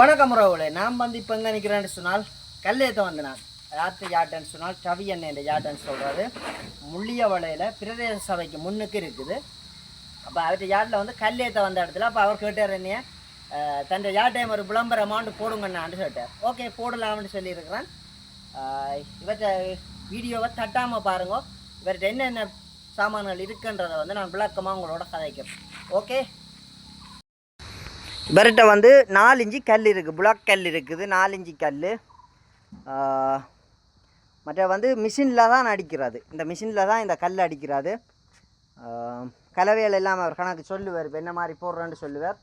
வணக்கம் உறவுகளே நான் வந்து இப்போ எங்கே நிற்கிறேன்னு சொன்னால் கல்லேத்த வந்து நான். ராத்திரி யாட்டன்னு சொன்னால் டவி எண்ணெய் யாட்டன்னு சொல்கிறாரு முள்ளிய வலையில் பிரதேச சபைக்கு முன்னுக்கு இருக்குது. அப்போ அவர்கிட்ட யாட்டில் வந்து கல்லேத்த வந்த இடத்துல அப்போ அவர் கேட்டார் என்னைய அஹ், தன் யாட்டையும் ஒரு விளம்பர அமௌண்ட் போடுங்கண்ணான்னு கேட்டார். ஓகே போடலாம்னு சொல்லியிருக்கிறேன். இவற்றை இவர்கிட்ட வீடியோவை தட்டாமல் பாருங்க. இவர்கிட்ட என்னென்ன சாமான்கள் இருக்குன்றதை வந்து நான் விளக்கமாக உங்களோட கதைக்கிறேன். ஓகே? இவர்கிட்ட வந்து நாலு இஞ்சி கல் இருக்குது புளாக் கல் இருக்குது. நாலு இஞ்சி கல். மற்ற வந்து மிஷினில் தான் அடிக்கிறது. இந்த மிஷினில் தான் இந்த கல் அடிக்கிறது. கலவையில் இல்லாமல் அவர் கணக்கு சொல்லுவார். இப்போ என்ன மாதிரி போடுறேன்னு சொல்லுவார்.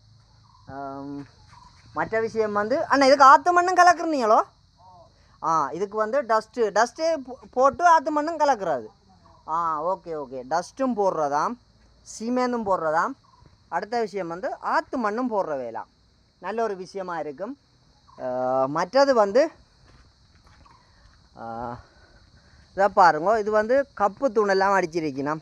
மற்ற விஷயம் வந்து அண்ணா இதுக்கு ஆற்று மண்ணும் கலக்குறீங்களோ? ஆ இதுக்கு வந்து டஸ்ட்டு டஸ்ட்டு போட்டு ஆற்று மண்ணும் கலக்குறது ஆ ஓகே ஓகே டஸ்ட்டும் போடுறதாம். சீமேந்தும் போடுறதாம். அடுத்த விஷயம் வந்து ஆற்று மண்ணும் போடுற வேலாம் நல்ல ஒரு விஷயமா இருக்கும். மற்றது வந்து இதை பாருங்க. இது வந்து கப்பு தூணெல்லாம் அடிச்சிருக்கணும்.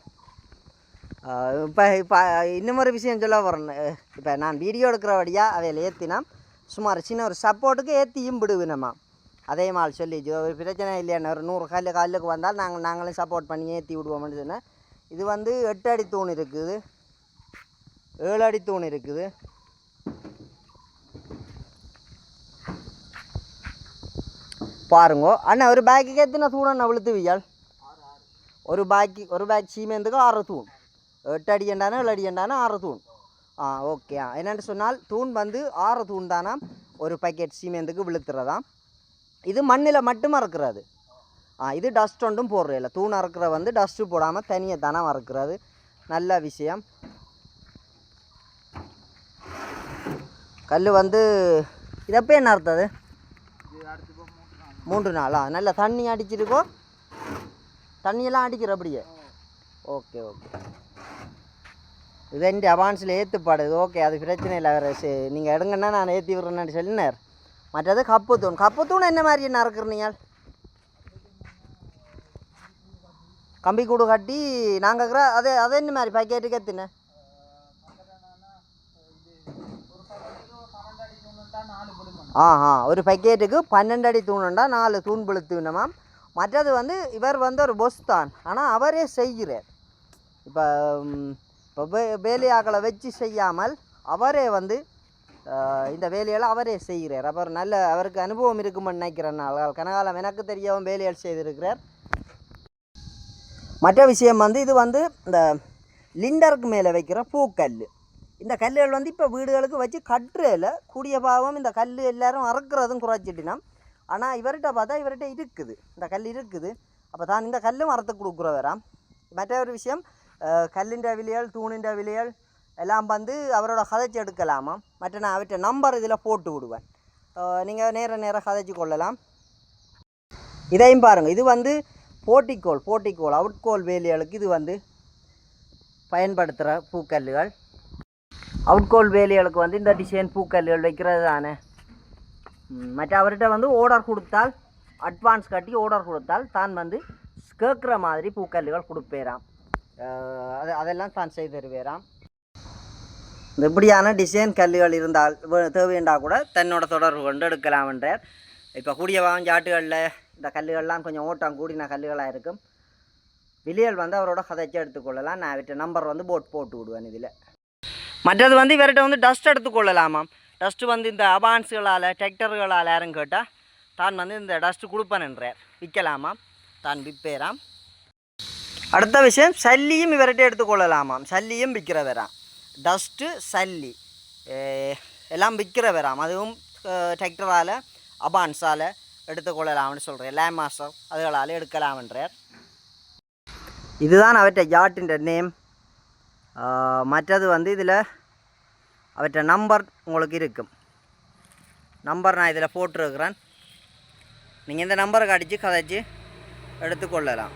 இப்போ இப்போ இன்னும் ஒரு விஷயம் சொல்ல வரேன் இப்போ நான் வீடியோ எடுக்கிறபடியாக அவையில் ஏற்றினா சுமார் சின்ன ஒரு சப்போர்ட்டுக்கு ஏற்றியும் விடுவினம்மா அதே மாதிரி சொல்லி ஒரு பிரச்சனை இல்லையான ஒரு நூறு கல் கல்லுக்கு வந்தால் நாங்கள் நாங்களும் சப்போர்ட் பண்ணி ஏற்றி விடுவோம்னு சொன்னேன். இது வந்து எட்டு அடி தூண் இருக்குது. ஏழு அடி தூண் இருக்குது. பாருங்க. அண்ணா ஒரு பேக்கு எத்தனை தூண் அண்ணா விழுத்துவியால்? ஒரு பேக்கு ஒரு பேக் சீமேந்துக்கு ஆறு தூண். எட்டு அடி எண்டானா ஏழு அடி எண்டானா ஆறு தூண். ஆ ஓகே என்னென்னு சொன்னால் தூண் வந்து ஆறு தூண் தானா? ஒரு பேக்கெட் சீமேந்துக்கு விழுத்துறதாம் இது மண்ணில் மட்டும் அறுக்கிறது. ஆ இது டஸ்ட் ஒன்றும் போடுறதில்ல. தூண் அறுக்கிற வந்து டஸ்ட்டு போடாமல் தனியாக தானே அறுக்கிறது. நல்ல விஷயம். கல் வந்து இதப்போ என்ன அர்த்தது மூன்று நாளா? நல்ல தண்ணி அடிச்சிருக்கோ? தண்ணியெல்லாம் அடிக்கிற அப்படியே? Okay okay. இது என் அவான்ஸில் ஏற்றுப்பாடு இது ஓகே அது பிரச்சனை இல்லை வேறு நீங்கள் எடுங்கன்னா நான் ஏற்றி விட்றேன்னு சொல்லினார். மற்றது கப்புத்தூண். தூண் கப்பு தூண் என்ன மாதிரி என்ன கம்பி கூடு கட்டி நாங்கள் அதே அதே என்ன மாதிரி பாக்கெட்டுக்கு எத்தின ஆஹா ஒரு பக்கெட்டுக்கு பன்னெண்டு அடி தூணுண்டா நாலு தூண் பழுத்துனமாம் மற்றது வந்து இவர் வந்து ஒரு பொஸ் தான். ஆனால் அவரே செய்கிறார். இப்போ இப்போ வே வேலையாக்களை வச்சு செய்யாமல் அவரே வந்து இந்த வேலையெல்லாம் அவரே செய்கிறார். அவர் நல்ல அவருக்கு அனுபவம் இருக்குமென்னு நினைக்கிறேன் நான். கனகாலம் எனக்கு தெரியவும் வேலையால் செய்திருக்கிறார். மற்ற விஷயம் வந்து இது வந்து இந்த லிண்டருக்கு மேலே வைக்கிற பூக்கல் இந்த கல்லுகள் வந்து இப்போ வீடுகளுக்கு வச்சு கட்டுறையில் கூடிய பாவம் இந்த கல் எல்லாரும் அறுக்கிறதும் குறைச்சிட்டினாம் ஆனால் இவர்கிட்ட பார்த்தா இவர்கிட்ட இருக்குது. இந்த கல் இருக்குது. அப்போ தான் இந்த கல்லும் அறுத்து கொடுக்குறவராம் மற்றொரு விஷயம் கல்லின்ற விலையல் தூணின்ற விலையல் எல்லாம் வந்து அவரோட கதைச்சி எடுக்கலாமா? மற்ற நான் அவற்றை நம்பர் இதில் போட்டு விடுவேன். நீங்கள் நேர நேரம் கதைச்சி கொள்ளலாம். இதையும் பாருங்கள் இது வந்து போட்டிக்கோள் போட்டிக்கோள் அவுட்கோல் வேலிகளுக்கு இது வந்து பயன்படுத்துகிற பூக்கல்லுகள். அவுட்கோல் வேலிகளுக்கு வந்து இந்த டிசைன் பூக்கல்லுகள் வைக்கிறது தானே. மற்ற அவர்கிட்ட வந்து ஆர்டர் கொடுத்தால் அட்வான்ஸ் கட்டி ஆர்டர் கொடுத்தால் தான் வந்து கேட்குற மாதிரி பூக்கல்லுகள் கொடுப்பேராம். அது அதெல்லாம் தான் செய்து தருவேராம். எப்படியான இப்படியான டிசைன் கல்லுகள் இருந்தால் வே- தேவையண்டா கூட தன்னோட தொடர்பு கொண்டு எடுக்கலாம் என்றார். இப்போ கூடிய வாஞ்சாட்டுகளில் இந்த கல்லுகள்லாம் கொஞ்சம் ஓட்டம் கூடின கல்லுகளாக இருக்கும். விலைகள் வந்து அவரோட கதைச்சு எடுத்துக்கொள்ளலாம். நான் அவர்கிட்ட நம்பர் வந்து போட் போட்டு விடுவேன் இதில். மற்றது வந்து இவர்கிட்ட வந்து டஸ்ட் எடுத்துக்கொள்ளலாமாம் டஸ்ட்டு வந்து இந்த அபான்ஸுகளால் டிராக்டர்களால் யாரும் கேட்டால் தான் வந்து இந்த டஸ்ட்டு கொடுப்பேன்ன்றார் விற்கலாமாம்? தான் விற்பேராம். அடுத்த விஷயம் சல்லியும் இவர்கிட்ட எடுத்துக்கொள்ளலாமாம் சல்லியும் விற்கிறவராம். டஸ்ட்டு சல்லி. எல்லாம் விற்கிறவராம். அதுவும் டிராக்டரால் அபான்ஸால் எடுத்துக்கொள்ளலாம்னு சொல்கிறேன் லே மாஸ்டர் அதுகளால் எடுக்கலாம்ன்றார் இதுதான் அவற்றை ஜாட்டின் நேம் மற்றது வந்து இதில் அவற்றை நம்பர் உங்களுக்கு இருக்கும். நம்பர் நான் இதில் போட்டிருக்கிறேன். நீங்கள் இந்த நம்பருக்கு அடித்து கதைச்சு எடுத்துக்கொள்ளலாம்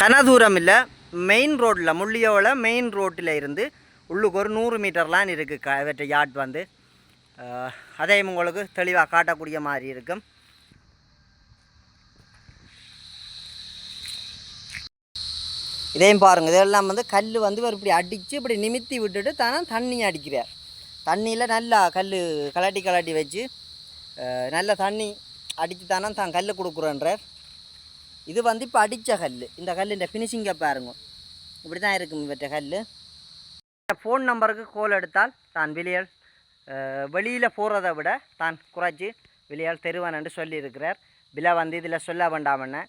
கன தூரம் இல்லை மெயின் ரோட்டில் முள்ளியோவில் மெயின் ரோட்டில் இருந்து உள்ளுக்கு ஒரு நூறு மீட்டர்லாம் இருக்குது க இவற்றை யாட் வந்து. அதையும் உங்களுக்கு தெளிவாக காட்டக்கூடிய மாதிரி இருக்கும். இதையும் பாருங்கள் இதெல்லாம் வந்து கல் வந்து இவர் இப்படி அடித்து இப்படி நிமித்தி விட்டுட்டு தானே தண்ணி அடிக்கிறார். தண்ணியில் நல்லா கல் கலாட்டி கலாட்டி வச்சு நல்ல தண்ணி அடித்து தானே தான் கல் கொடுக்குறோன்றார். இது வந்து இப்போ அடித்த கல் இந்த கல் இந்த ஃபினிஷிங்கை பாருங்க. இப்படி தான் இருக்கும் இவற்ற கல் ஃபோன் நம்பருக்கு கோல் எடுத்தால் தான் வெளியால் வெளியில் போகிறத விட தான் குறைச்சி வெளியால் என்று சொல்லியிருக்கிறார். விலை வந்து இதில் சொல்ல வேண்டாமன்னு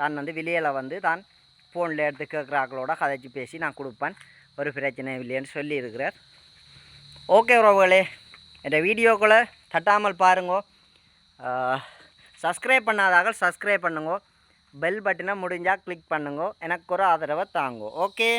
தான் வந்து வெளியில் வந்து தான் ஃபோனில் எடுத்து கேட்குறாக்களோட கதைச்சி பேசி நான் கொடுப்பேன். ஒரு பிரச்சனை இல்லைன்னு சொல்லியிருக்கிறார். ஓகே உறவுகளே இந்த வீடியோக்களை தட்டாமல் பாருங்கோ. சப்ஸ்கிரைப் பண்ணாதாக சப்ஸ்கிரைப் பண்ணுங்க. பெல் பட்டனை முடிஞ்சால் கிளிக் பண்ணுங்கோ. எனக்கு ஒரு ஆதரவை தாங்கோ. ஓகே